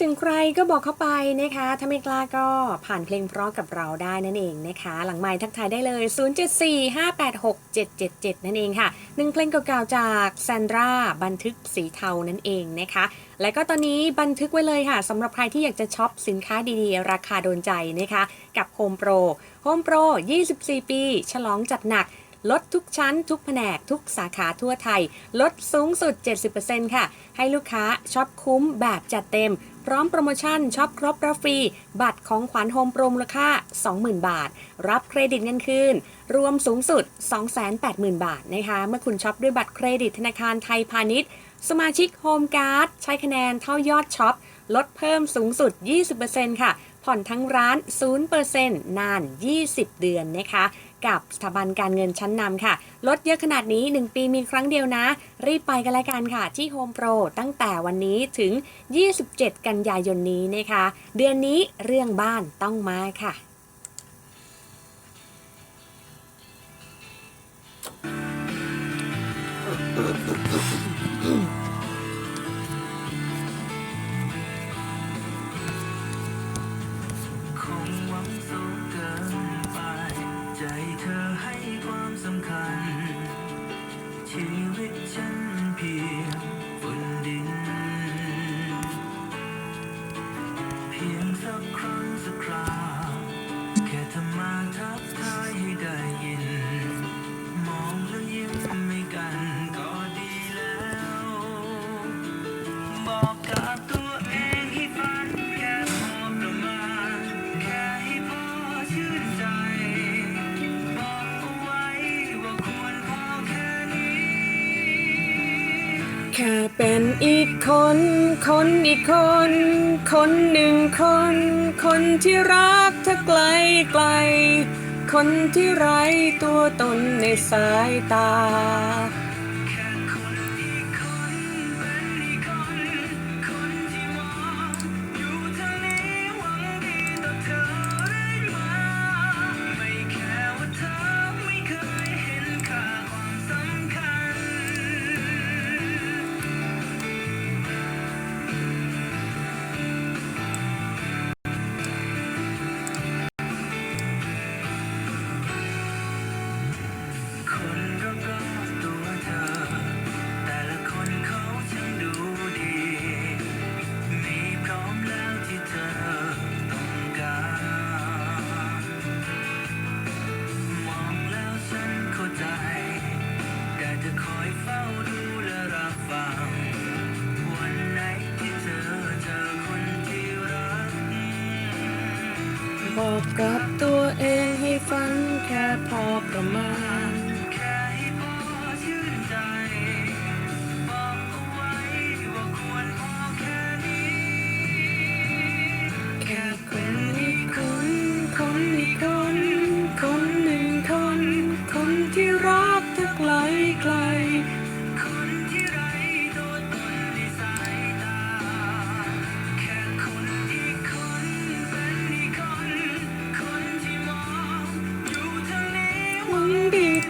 ถึงใครก็บอกเข้าไปนะคะ ถ้าไม่กล้าก็ผ่านเพลงเพราะกับเราได้นั่นเองนะคะ หลังไม้ทักทายได้เลย 074-586-777 นั่นเองค่ะหนึ่งเพลงเก่าๆจากแซนดราบันทึกสีเทานั่นเองนะคะ และก็ตอนนี้บันทึกไว้เลยค่ะสำหรับใครที่อยากจะช็อปสินค้าดีๆ ราคาโดนใจนะคะ กับ Home Pro Home Pro 24 ปี ฉลองจัดหนักลดทุกชั้น ทุกแผนก ทุกสาขาทั่วไทย ลดสูงสุด 70%ค่ะ ให้ลูกค้าช็อปคุ้มแบบจัดเต็ม พร้อมโปรโมชั่นช็อปครบรับฟรี บัตรของขวัญโฮมโปรมูลค่า 20,000 บาท รับเครดิตเงินคืน รวมสูงสุด 280,000 บาทนะคะ เมื่อคุณช็อปด้วยบัตรเครดิตธนาคารไทยพาณิชย์ สมาชิกโฮมการ์ดใช้คะแนนเท่ายอดช็อป ลดเพิ่มสูงสุด 20%ค่ะ ผ่อนทั้งร้าน 0%นาน 20 เดือนนะคะ กับสถาบันการเงินชั้นนำค่ะ ลดเยอะขนาดนี้ 1 ปีมีครั้งเดียวนะ รีบไปกันแล้วกันค่ะ ที่โฮมโปรตั้งแต่วันนี้ถึง 27 กันยายนนี้นะคะ เดือนนี้เรื่องบ้านต้องมาค่ะ เป็นอีกคน คนอีกคน คนหนึ่งคน คนที่รักเธอไกลไกล คนที่ไร้ตัวตนในสายตา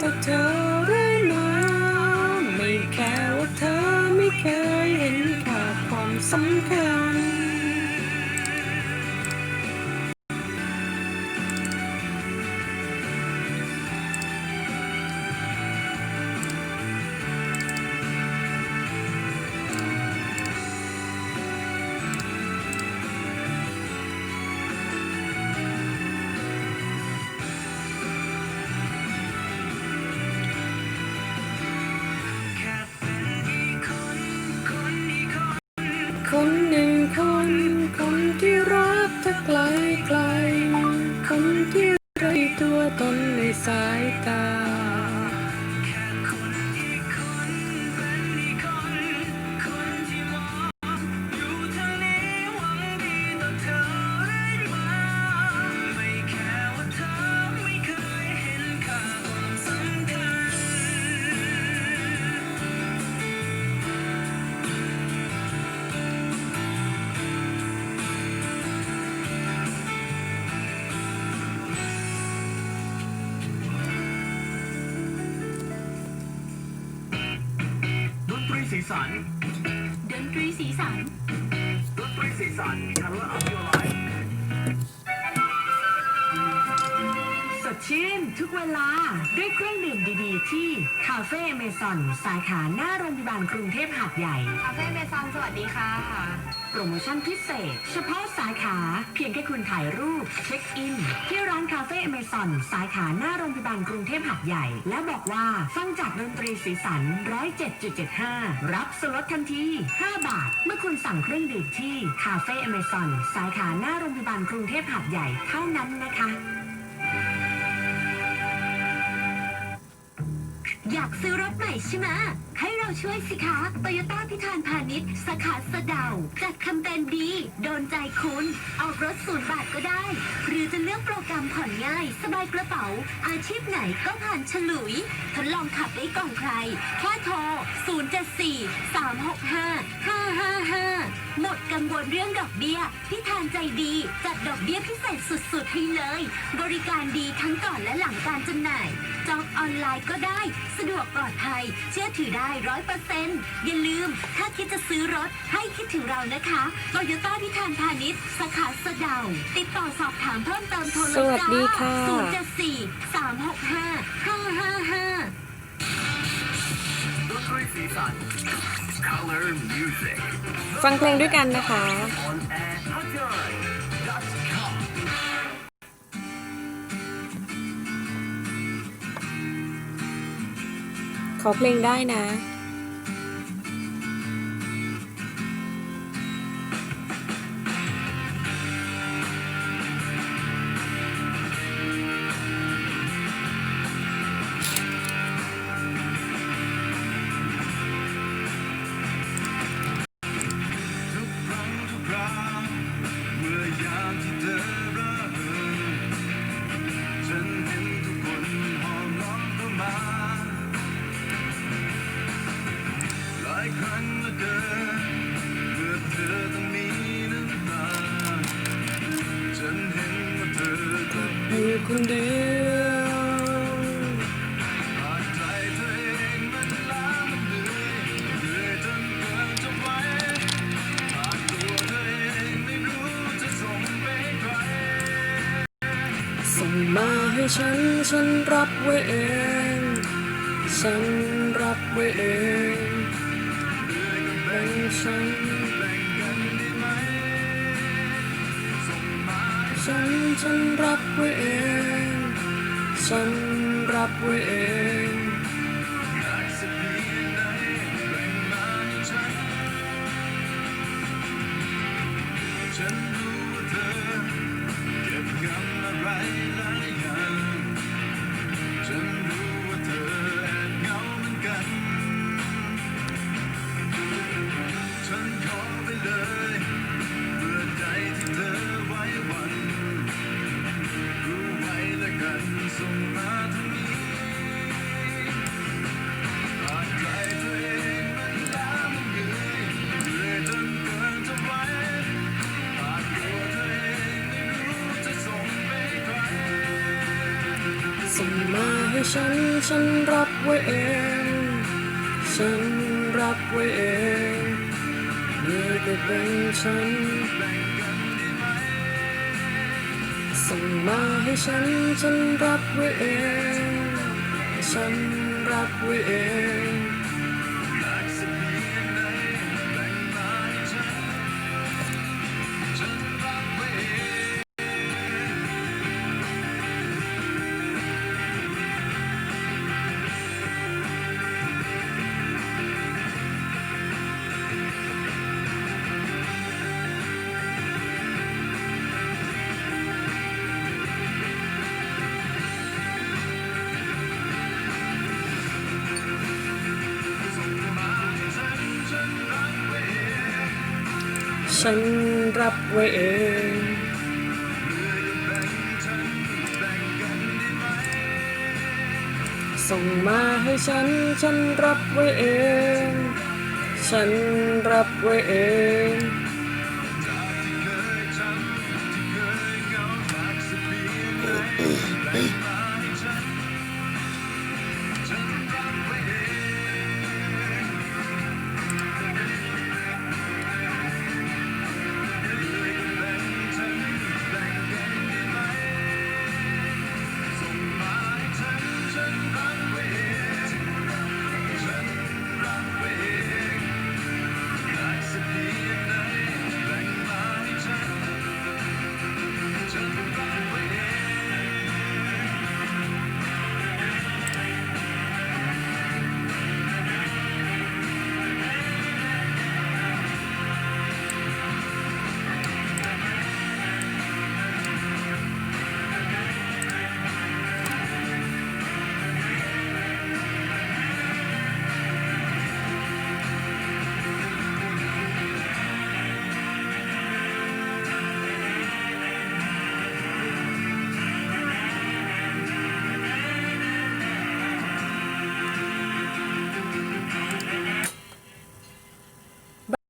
ดีต่เธอไร้มาไม่แค่ว่าเธอไม่เคยเห็นค่าความสำคัญ ด้วยเครื่องดื่มดีๆ ที่คาเฟ่เมซอนสาขาหน้าโรงพยาบาลกรุงเทพหาดใหญ่ คาเฟ่เมซอนสวัสดีค่ะ โปรโมชั่นพิเศษ เฉพาะสาขาเพียงแค่คุณถ่ายรูป เช็คอิน ที่ร้านคาเฟ่เมซอนสาขาหน้าโรงพยาบาลกรุงเทพหาดใหญ่ และบอกว่าฟังจากดนตรีสีสัน 107.75 รับส่วนลดทันที 5 บาท เมื่อคุณสั่งเครื่องดื่มที่คาเฟ่เมซอนสาขาหน้าโรงพยาบาลกรุงเทพหาดใหญ่เท่านั้นนะคะ อยากซื้อรถใหม่ใช่ไหมให้เราช่วยสิคะโตโยต้าพิธานพาณิชย์สาขาสะเดาจัดแคมเปญดี โดนใจคุณ ออกรถศูนย์บาทก็ได้ หรือจะเลือกโปรแกรมผ่อนง่าย สบายกระเป๋า อาชีพไหนก็ผ่านฉลุย ทดลองขับได้ก่อนใคร แค่โทร 074 365 555 หมดกังวลเรื่องดอกเบี้ย พิธานใจดี จัดดอกเบี้ยพิเศษสุดๆให้เลย บริการดีทั้งก่อนและหลังการจำหน่าย จองออนไลน์ก็ได้ สะดวกปลอดภัย เชื่อถือได้ร้อยเปอร์เซ็นต์อย่าลืม ถ้าคิดจะซื้อรถให้คิดถึงเรานะคะโตโยต้าพิธานพาณิชย์สาขาสะเดา ติดต่อสอบถามเพิ่มเติมโทรเลยสวัสดีค่ะ ศูนย์เจ็ดสี่สามหกห้าห้าห้าห้า ดนตรีสีสัน Color Music ฟังเพลงด้วยกันนะคะ on air hotline.com ขอเพลงได้นะ รับไว้เอง ฉันรับไว้เองเป็นฉันแบ่งกันได้ไหมฉันฉันรับไว้เอง ฉันรับไว้เองได้สักเพีใดแบ่งมาให้ฉันฉันรู้ว่าเธอเก็บกำอะไร ฉันรับไว้เอง ฉันรับไว้เองนี่ก็เป็นฉัน ส่งมาให้ฉัน ฉันรับไว้เอง ฉันรับไว้เอง ให้ฉัน ฉันรับไว้เอง ฉันรับไว้เอง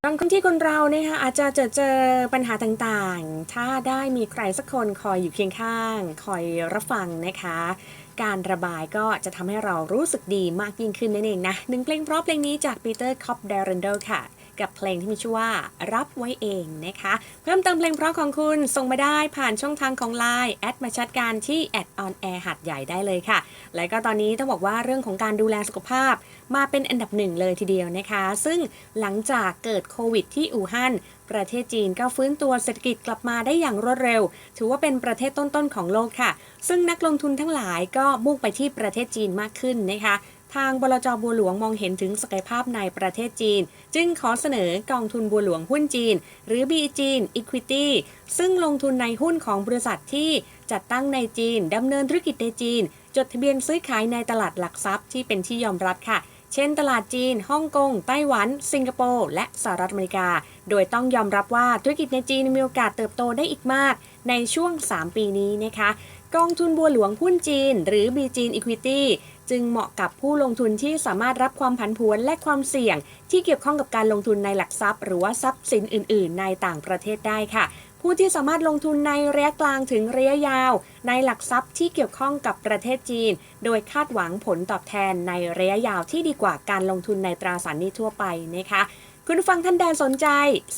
บางครั้งที่คนเรานะคะอาจจะเจอเจอปัญหาต่างๆ ถ้าได้มีใครสักคนคอยอยู่เคียงข้าง คอยรับฟังนะคะ การระบายก็จะทำให้เรารู้สึกดีมากยิ่งขึ้นนั่นเองนะหนึ่งเพลงเพราะเพลงนี้จากปีเตอร์คอปเดรนเดลค่ะ กับเพลงที่มีชื่อว่ารับไว้เองนะคะ เพิ่มเติมเพลงเพราะของคุณส่งมาได้ผ่านช่องทางของ Line แอดมาชัดการที่แอดออนแอร์หัดใหญ่ได้เลยค่ะ และก็ตอนนี้ต้องบอกว่าเรื่องของการดูแลสุขภาพ มาเป็นอันดับหนึ่งเลยทีเดียวนะคะ ซึ่งหลังจากเกิดโควิดที่อู่ฮั่นประเทศจีนก็ฟื้นตัวเศรษฐกิจกลับมาได้อย่างรวดเร็ว ถือว่าเป็นประเทศต้นๆของโลกค่ะ ซึ่งนักลงทุนทั้งหลายก็มุ่งไปที่ประเทศจีนมากขึ้นนะคะ ทางบลจบัวหลวงมองเห็นถึงศักยภาพในประเทศจีน จึงขอเสนอกองทุนบัวหลวงหุ้นจีน หรือ b ีจีน Equity ซึ่งลงทุนในหุ้นของบริษัทที่จัดตั้งในจีนดำเนินธุรกิจในจีน จดทะเบียนซื้อขายในตลาดหลักทรัพย์ที่เป็นที่ยอมรับค่ะเช่น ตลาดจีน ฮ่องกง ไต้หวัน สิงคโปร์ และสหรัฐอเมริกา โดยต้องยอมรับว่าธุรกิจในจีนมีโอกาสเติบโตได้อีกมาก ในช่วง 3 ปีนี้นะคะ กองทุนบัวหลวงหุ้นจีน หรือ b ีจีน Equity จึงเหมาะกับผู้ลงทุนที่สามารถรับความผันผวนและความเสี่ยง ที่เกี่ยวข้องกับการลงทุนในหลักทรัพย์ หรือว่าทรัพย์สินอื่น ๆ ในต่างประเทศได้ค่ะ ผู้ที่สามารถลงทุนในระยะกลางถึงระยะยาว ในหลักทรัพย์ที่เกี่ยวข้องกับประเทศจีน โดยคาดหวังผลตอบแทนในระยะยาวที่ดีกว่าการลงทุนในตราสารหนี้ทั่วไปนะคะ คุณฟังท่านใดสนใจ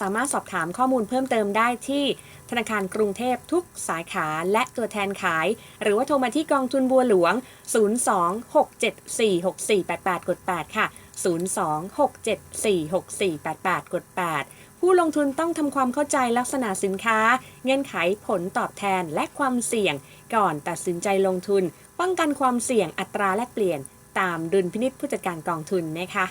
สามารถสอบถามข้อมูลเพิ่มเติมได้ที่ธนาคารกรุงเทพทุกสาขาและตัวแทนขาย หรือว่าโทรมาที่กองทุนบัวหลวง 026746488 กด 8 ค่ะ 026746488 กด 8 ผู้ลงทุนต้องทำความเข้าใจลักษณะสินค้า เงื่อนไขผลตอบแทนและความเสี่ยง ก่อนตัดสินใจลงทุน ป้องกันความเสี่ยงอัตราแลกเปลี่ยน ตามดุลพินิษผู้จัดการกองทุนนะคะ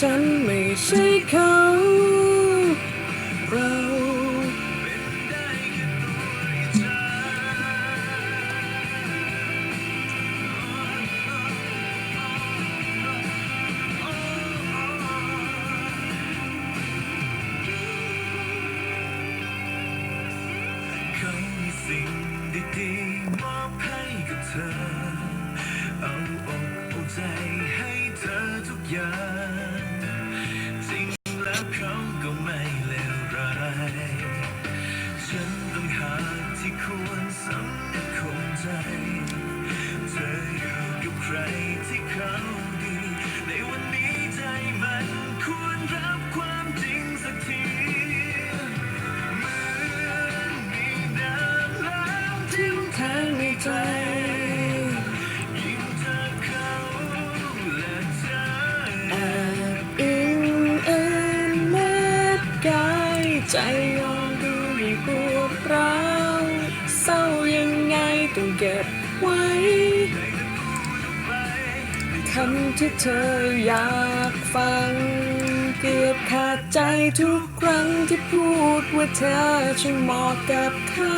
ฉันไม่ใช่เขา เราเขามีสิ่งดีๆมอบให้กับเธอ เอาอกเอาใจให้ เธอทุกอย่าง ต้องเก็บไว้คำที่เธออยากฟัง เกือบขาดใจทุกครั้งที่พูดว่าเธอช่างเหมาะกับเขา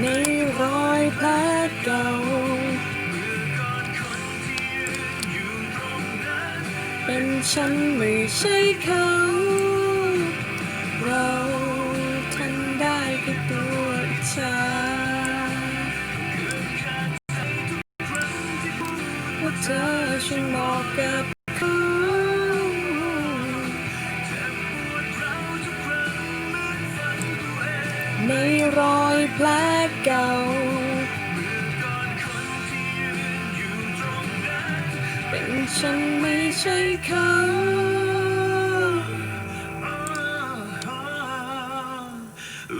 ในรอยแผลเก่าเป็นฉันไม่ใช่เขาเรา ฉันไม่ใช่เขา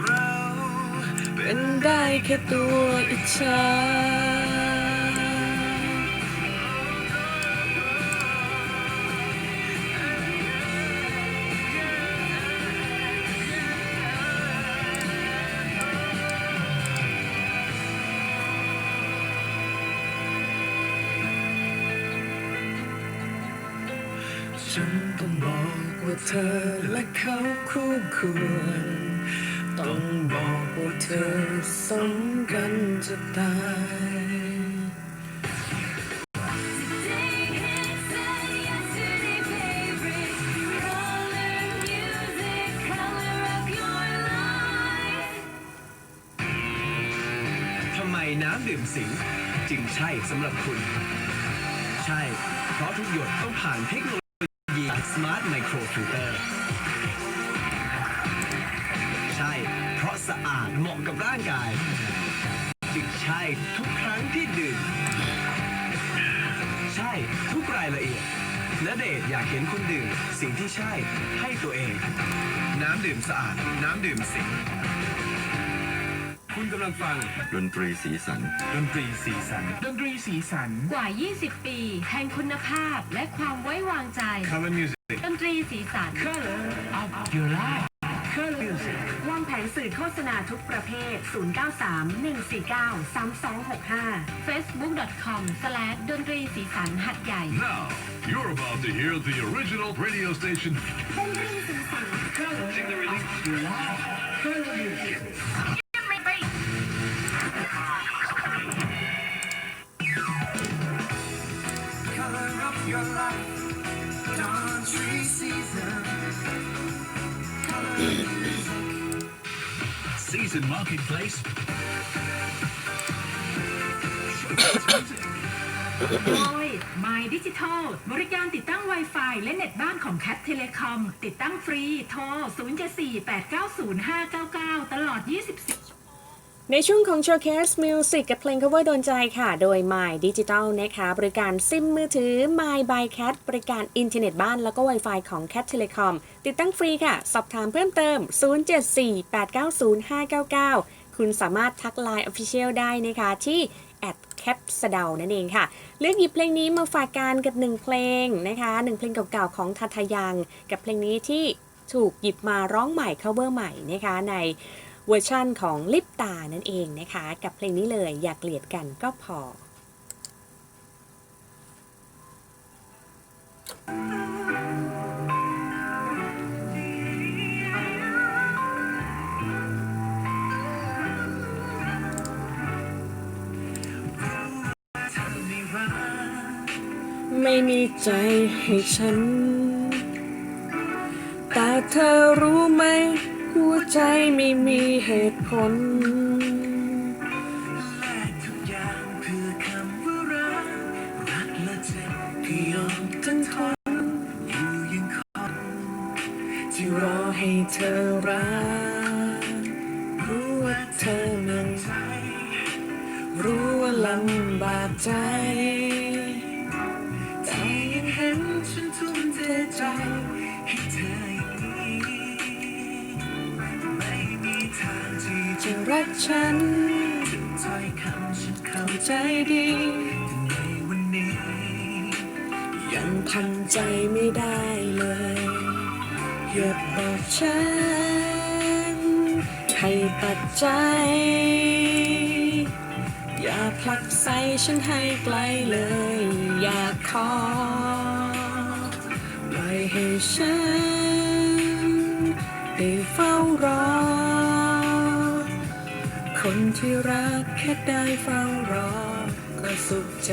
เราเป็นได้แค่ตัวอิจฉา เขาคู่ควร ต้องบอกว่าเธอสมกันจะตายทำไมน้ำดื่มสิงจึงใช่สำหรับคุณ ใช่ เพราะทุกหยดต้องผ่านเทคโนโลยี Smart Micro Filter ใสะอาดเหมาะกับร่างกาย จึงใช่ทุกครั้งที่ดื่ม ใช่ทุกรายละเอียดณเดชน์อยากเห็นคุณดื่ม สิ่งที่ใช่ให้ตัวเอง น้ำดื่มสะอาด น้ำดื่มสิงคุณกำลังฟังดนตรีสีสัน ดนตรีสีสัน ดนตรีสีสัน กว่า 20 ปีแห่งคุณภาพและความไว้วางใจ Color Music ดนตรีสีสัน Color of your life Color music วาง แผนสื่อโฆษณาทุกประเภท 093-149-3265 facebook.com ดนตรีสีสันหัดใหญ่ Now, you're about to hear the original radio station Color of your life Color music color of your life dawn tree Season Marketplace. โดย My Digital บริการติดตั้ง Wi-Fi และเน็ตบ้านของ Cat Telecom ติดตั้งฟรี โทร 074-890-599 ตลอด 24 ในช่วงของ Showcase Music กับเพลง cover โดนใจค่ะ โดย My Digital นะคะ บริการซิมมือถือ My by Cat บริการอินเทอร์เน็ตบ้านแล้วก็ Wi-Fi ของ Cat Telecom ติดตั้งฟรีค่ะ สอบถามเพิ่มเติม 074-890-599 คุณสามารถทัก Line Official ได้นะคะ ที่ at cap สเดานั่นเองค่ะ เลือกหยิบเพลงนี้มาฝากกันกับหนึ่งเพลงนะคะหนึ่งเพลงเก่าๆของทัทายัง กับเพลงนี้ที่ถูกหยิบมาร้องใหม่ cover ใหม่นะคะใน เวอร์ชั่นของลิปตานั่นเองนะคะ กับเพลงนี้เลยอยากเกลียดกันก็พอ ไม่มีใจให้ฉัน แต่เธอรู้ไหม หัวใจไม่มีเหตุผลทุกอย่างเพื่อคำว่ารักรักและเจ็บก็ยอมทั้งทนอยู่ยังคงที่รอให้เธอรัก รู้ว่าเธอเหมันใจรู้ว่าลำบากใจ ฉันถ้อยคำฉันเข้าใจดีในวันนี้ ยังทำใจไม่ได้เลยอย่าบอกฉันให้ตัดใจ อย่าผลักใส่ฉันให้ไกลเลย อย่าขอปล่อยให้ฉันได้เฝ้ คนที่รักแค่ได้เฝ้ารอก็สุขใจ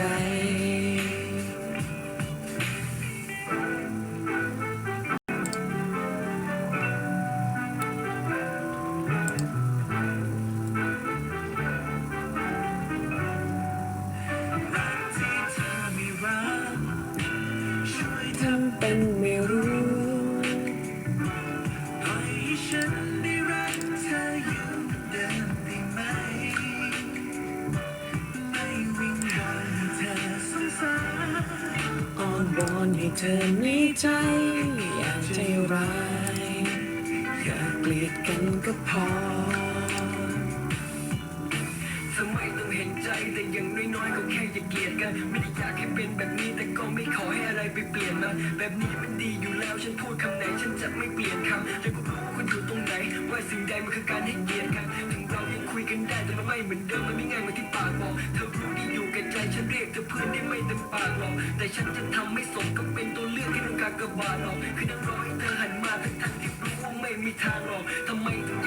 แบบนี้แต่ก็ไม่ขอให้อะไรไปเปลี่ยนมันแบบนี้มันดีอยู่แล้วฉันพูดคำไหนฉันจะไม่เปลี่ยนคำแต่ก็รู้ว่าคุณอยู่ตรงไหน ว่าสิ่งใดมันคือการให้เกียรติกันถึงเรายังคุยกันได้แต่มันไม่เหมือนเดิมมันไม่ง่ายเหมือนที่ปากบอกเธอรู้ดีอยู่แก่ใจฉันเรียกเธอเพื่อนได้ไม่เต็มปากหรอกแต่ฉันจะทำให้สมกับเป็นตัวเลือกที่ต้องการกระบาดหรอกคือนั่งรอให้เธอหันมาทั้งทั้งที่รู้ว่าไม่มีทางหรอกทำไมถึง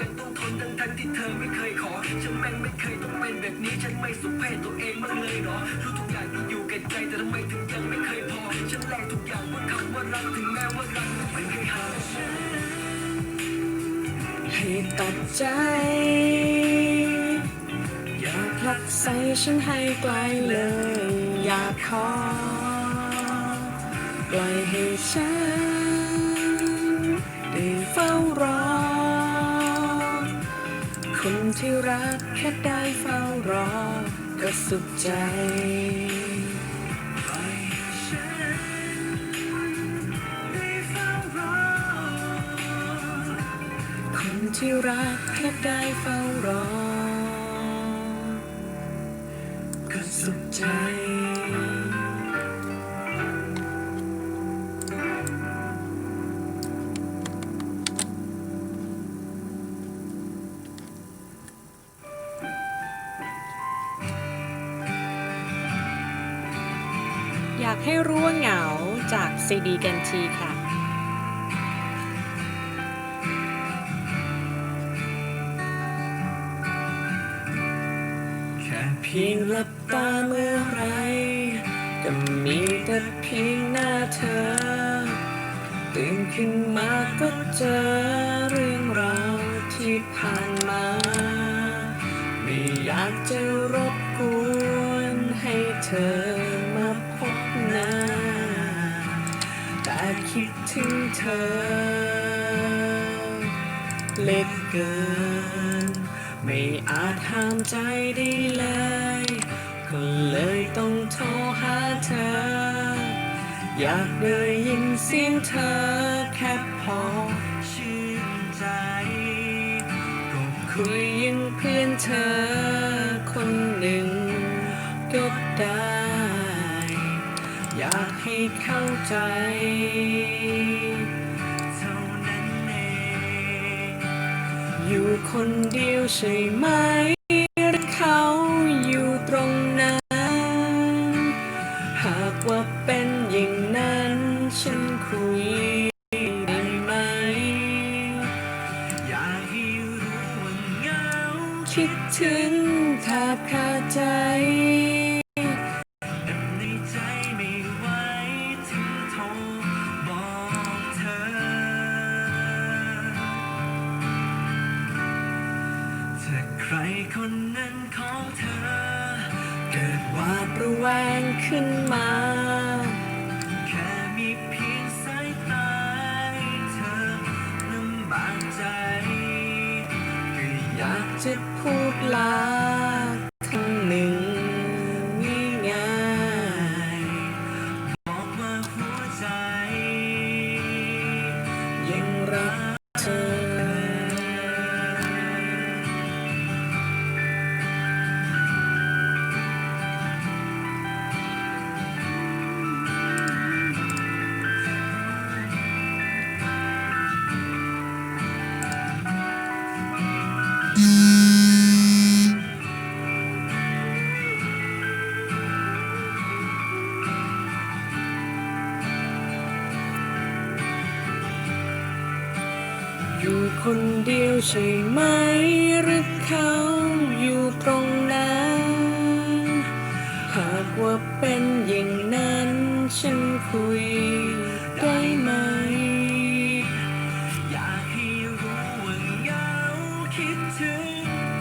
งที่เธอไม่เคยขอฉันแม่งไม่เคยต้องเป็นแบบนี้ฉันไม่สุภาพตัวเองมางเลยหรอรู้ทุกอย่างที่อยู่แก่ใจแต่ทำไมถึงยังไม่เคยพอฉันแลกทุกอย่างว่าคำว่ารักถึงแม้ว่ารักไม่เคยหาฉันให้ตัดใจ อย่าผลักใส่ฉันให้ไกลเลย อย่าขอปล่อยให้ฉันได้เฝ้ารอ คนที่รักแค่ได้เฝ้ารอ ก็สุขใจคนที่รักแค่ได้เฝ้ารอ ก็สุขใจ ซีดีกันทีค่ะ แค่เพียงหลับตาเมื่อไรก็มีแต่เพียงหน้าเธอ ตื่นขึ้นมาก็เจอเรื่องราวที่ผ่านมา ไม่อยากจะรบกวนให้เธอ ถึงเธอ เล็กเกิน ไม่อาจห้ามใจได้เลย ก็เลยต้องโทรหาเธอ อยากได้ยินเสียงเธอแค่พอชื่นใจก็คุยยังเพื่อนเธอคนหนึ่งก็ได้ อยากให้เข้าใจ คนเดียวใช่ไหม Sobra เขาอยู่ตรงนั้น หากว่าเป็น